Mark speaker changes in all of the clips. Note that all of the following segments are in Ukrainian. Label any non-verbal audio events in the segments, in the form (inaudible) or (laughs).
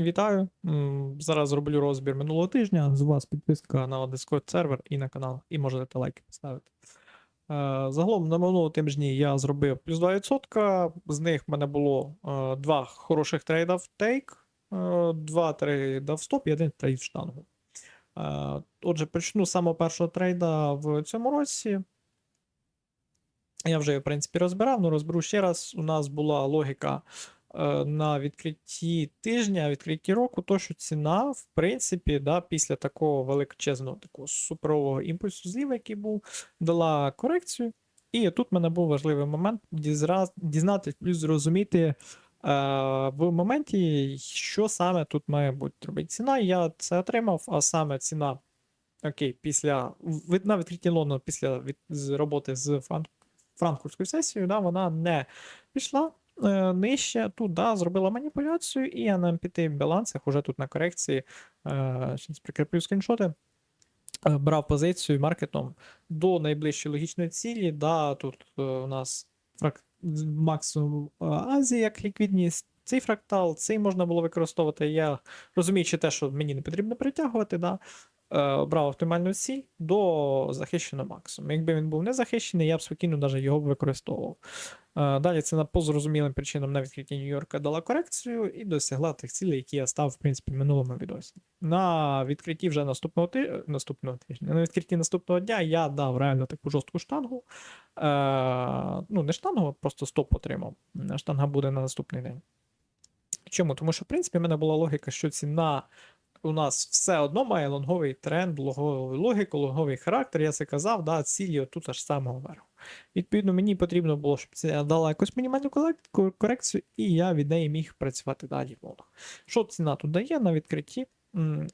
Speaker 1: Вітаю. Зараз зроблю розбір минулого тижня. З вас підписка на Discord сервер і на канал, і можете лайки поставити. Е, Загалом на минулому тижні я зробив плюс 2%. З них в мене було е, два хороших трейда в тейк, е, два трейда в стоп і один трейд в штангу. Отже, почну з самого першого трейда в цьому році. Я вже, в принципі, розбирав, але розберу ще раз. У нас була логіка на відкритті тижня, відкритті року, то що ціна, в принципі, да, після такого величезного, такого суперового імпульсу зліва, який був, дала корекцію. І тут в мене був важливий момент дізнатись, плюс зрозуміти е, в моменті, що саме тут має бути робити ціна. Я це отримав, а саме ціна. Окей, після на відкритті Лондона після від, з роботи з Франк, франкфуртською сесією, да, вона не пішла е, нижче, тут да, зробила маніпуляцію, і я на п'яти балансах уже тут на корекції, е, прикріплю скріншоти, е, брав позицію маркетом до найближчої логічної цілі. Да, тут е, у нас максимум е, Азії як ліквідність. Цей фрактал, цей можна було використовувати. Я розуміючи те, що мені не потрібно перетягувати, да, е, брав оптимальну ціль до захищеного максимуму. Якби він був не захищений, я б спокійно навіть його використовував. Е, Далі ціна по зрозумілим причинам на відкритті Нью-Йорка дала корекцію і досягла тих цілей, які я став, в принципі, в минулому відосі. На відкритті вже наступного ти... наступного тижня, на відкритті наступного дня я дав реально таку жорстку штангу. Е, ну, не штангу, а просто стоп отримав. Е, Штанга буде на наступний день. Чому? Тому що, в принципі, в мене була логіка, що ціна у нас все одно має лонговий тренд, лонгову логіку, лонговий характер. Я це казав, да, цілі тут аж самого верху. Відповідно, мені потрібно було, щоб ціна дала якусь мінімальну корекцію, і я від неї міг працювати далі в лонг. Що ціна тут дає на відкритті?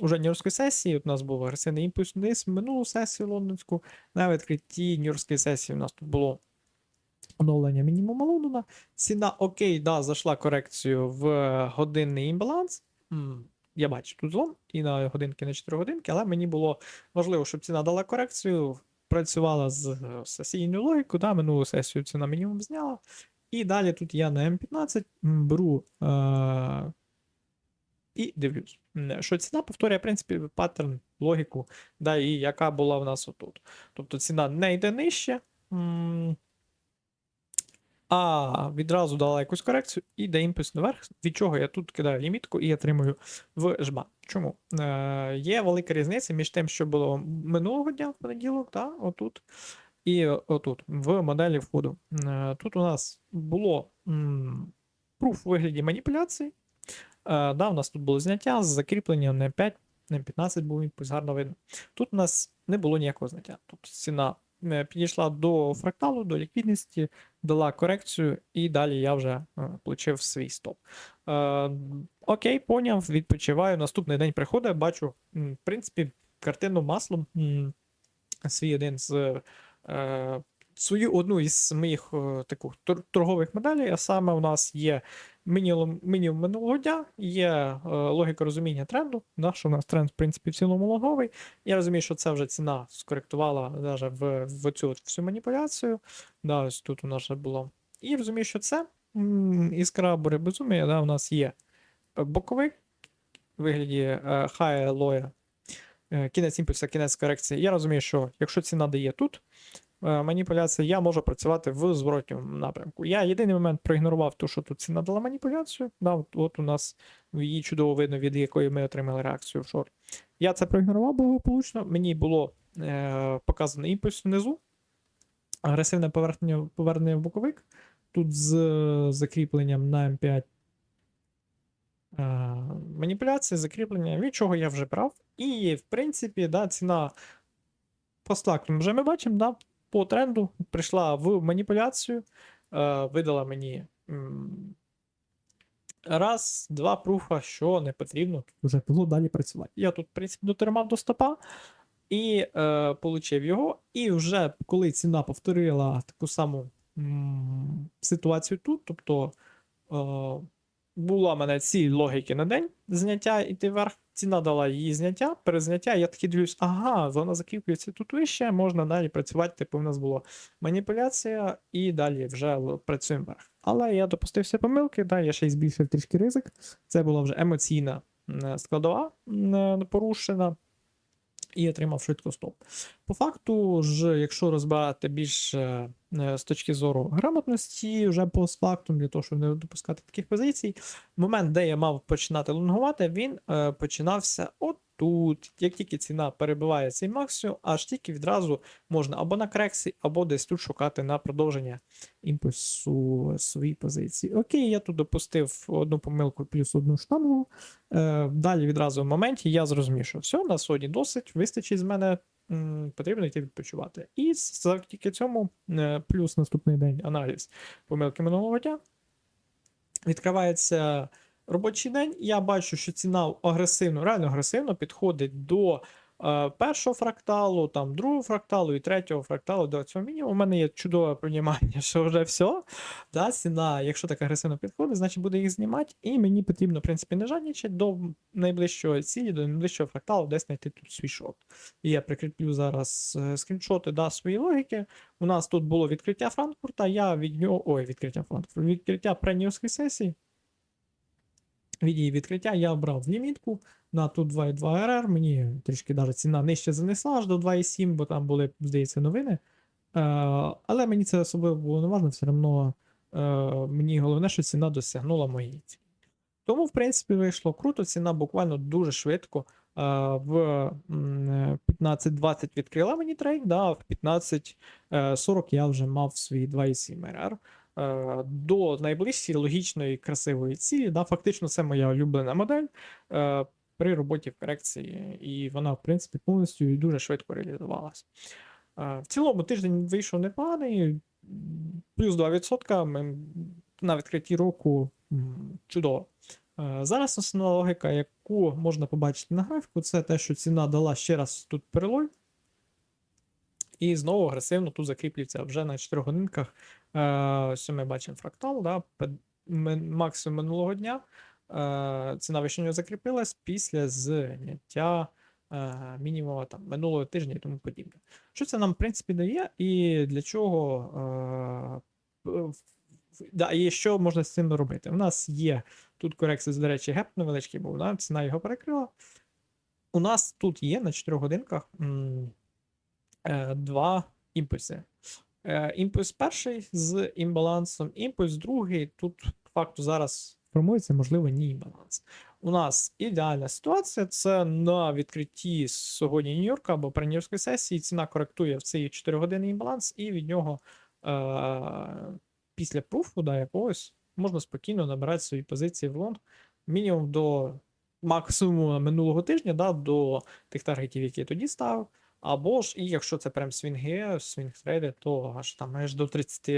Speaker 1: Уже нью-йоркської сесії, у нас був агресивний імпульс вниз, минулу сесію лондонську. На відкритті нью-йоркської сесії у нас тут було оновлення мінімуму Лондона. Ціна окей, да, зайшла корекцію в е, годинний імбаланс. Я бачу тут злом і на годинки, на 4 годинки, але мені було важливо, щоб ціна дала корекцію, працювала з е, сесійною логікою, да, минулу сесію ціна мінімум зняла. І далі тут я на М15 м, беру е- і дивлюсь, що ціна повторює, в принципі, паттерн, логіку, да, і яка була в нас отут. Тобто ціна не йде нижче. м, а відразу дала якусь корекцію і йде імпульс наверх, від чого я тут кидаю лімітку і отримую в жма. Чому? Е, є велика різниця між тим, що було минулого дня в понеділок, да, отут, і отут, в моделі входу. Е, тут у нас було м, пруф у вигляді маніпуляцій. Е, да, у нас тут було зняття з закріпленням на 5, на 15 був імпульс, гарно видно. Тут у нас не було ніякого зняття. Тобто ціна підійшла до фракталу, до ліквідності, дала корекцію, і далі я вже е, получив свій стоп. Е, окей, поняв, відпочиваю. Наступний день приходить, бачу, в принципі, картину маслом. Свій один з е, свою одну із моїх е, таких торгових моделей, а саме у нас є мінімум, мінімум минулого дня, є е, логіка розуміння тренду. Да, що у нас тренд, в принципі, в цілому логовий. Я розумію, що це вже ціна скоректувала даже в, в цю всю маніпуляцію. Да, ось тут у нас вже було. І розумію, що це м, іскра бури безумія, да, у нас є е, боковий в вигляді е, хай лоя, е, кінець імпульсу, кінець корекції. Я розумію, що якщо ціна дає тут е, маніпуляція, я можу працювати в зворотньому напрямку. Я єдиний момент проігнорував те, що тут ціна дала маніпуляцію. Да, от, от у нас її чудово видно, від якої ми отримали реакцію в шорт. Я це проігнорував благополучно. Мені було е, показано імпульс внизу, агресивне повернення, повернення в боковик. Тут з закріпленням на М5 е, маніпуляції, закріплення, від чого я вже брав. І, в принципі, да, ціна по стакам вже ми бачимо, да, по тренду прийшла в маніпуляцію, е, видала мені раз, два пруфа, що не потрібно вже було далі працювати. Я тут, в принципі, дотримав до стопа і е, получив його. І вже коли ціна повторила таку саму м, ситуацію тут, тобто е, була в мене ціль логіки на день зняття іти вверх, ціна дала її зняття, перезняття. Я такий дивлюсь, ага, вона закріплюється тут вище, можна далі працювати. Типу, в нас була маніпуляція, і далі вже працюємо вверх. Але я допустився помилки, да, я ще й збільшив трішки ризик. Це була вже емоційна складова е, порушена. І отримав швидко стоп. По факту, ж, якщо розбирати більше е, з точки зору грамотності, вже постфактум, для того, щоб не допускати таких позицій, момент, де я мав починати лонгувати, він е, починався отут. Як тільки ціна перебиває цей максимум, аж тільки відразу можна або на крексі, або десь тут шукати на продовження імпульсу своїй позиції. Окей, я тут допустив одну помилку плюс одну штангу. Е, далі відразу в моменті я зрозумів, що все, на сьогодні досить, вистачить з мене, потрібно йти відпочивати. І завдяки цьому, е, плюс наступний день аналіз помилки минулого дня. Відкривається робочий день, я бачу, що ціна агресивно, реально агресивно підходить до е, першого фракталу, там другого фракталу і третього фракталу до цього мінімуму. У мене є чудове понімання, (laughs) що вже все. Да, ціна, якщо так агресивно підходить, значить буде їх знімати. І мені потрібно, в принципі, не жадничати до найближчого цілі, до найближчого фракталу, десь знайти тут свій шот. І я прикріплю зараз е, скріншоти да, своєї логіки. У нас тут було відкриття Франкфурта, я від нього. Ой, відкриття Франкфурта, відкриття преміумської сесії. Від її відкриття я обрав лімітку на тут 2,2 РР. Мені трішки навіть ціна нижче занесла аж до 2,7, бо там були, здається, новини. Е, але мені це особливо було не важливо, все одно е, мені головне, що ціна досягнула моєї цілі. Тому, в принципі, вийшло круто. Ціна буквально дуже швидко. е, В м, е, 15.20 відкрила мені трейд, да, в 15.40 я вже мав свої 2,7 РР. Е, До найближчої логічної красивої цілі. Да, Фактично, це моя улюблена модель е, при роботі в корекції, і вона, в принципі, повністю дуже швидко реалізувалася. Е, В цілому тиждень вийшов непоганий, плюс 2%. Ми на відкритті року чудово. Зараз основна логіка, яку можна побачити на графіку, це те, що ціна дала ще раз тут перелой. І знову агресивно тут закріплюється вже на 4 годинках. Е, Ось ми бачимо фрактал, да, максимум минулого дня. Е, ціна вище нього закріпилась після зняття е, мінімуму там, минулого тижня і тому подібне. Що це нам, в принципі, дає, і для чого. Да, і що можна з цим робити? У нас є тут корекція, до речі, геп невеличкий був, да, ціна його перекрила. У нас тут є на 4 годинках. два імпульси. Е, Імпульс перший з імбалансом, імпульс другий. Тут факту зараз формується, можливо, ні імбаланс. У нас ідеальна ситуація це на відкритті сьогодні Нью-Йорка або прем'єрської сесії. Ціна коректує в цей 4 години імбаланс, і від нього е- після пруфу да, якогось можна спокійно набирати свої позиції в лонг мінімум до максимуму минулого тижня, да, до тих таргетів, які я тоді ставив. Або ж, і якщо це прям свінги, свінг-трейди, то аж там аж до 30,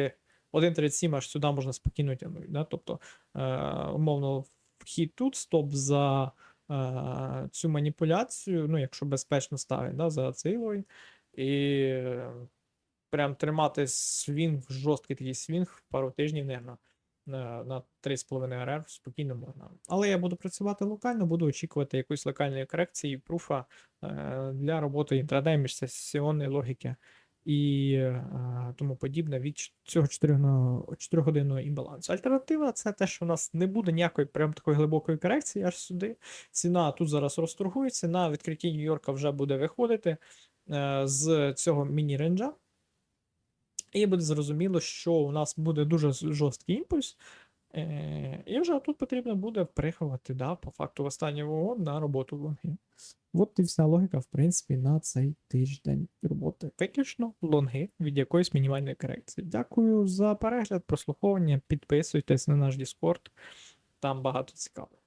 Speaker 1: 1.37 аж сюди можна спокійно тягнути. Да? Тобто, е, умовно, вхід тут, стоп за е, цю маніпуляцію, ну, якщо безпечно ставить, да, за цей лой. І прям тримати свінг, жорсткий такий свінг пару тижнів, наверно, на, на 3,5 РР спокійно можна. Але я буду працювати локально, буду очікувати якоїсь локальної корекції, пруфа е, для роботи інтрадей, міжсесіонної логіки і е, тому подібне від цього 4 годинного імбалансу. Альтернатива це те, що у нас не буде ніякої прям такої глибокої корекції аж сюди. Ціна тут зараз розторгується. На відкритті Нью-Йорка вже буде виходити е, з цього міні-ренджа. І буде зрозуміло, що у нас буде дуже жорсткий імпульс. Е, і вже тут потрібно буде приховати, да, по факту в останній вагон на роботу лонги. От і вся логіка, в принципі, на цей тиждень роботи. Виключно лонги від якоїсь мінімальної корекції. Дякую за перегляд, прослуховування. Підписуйтесь на наш Discord, там багато цікавого.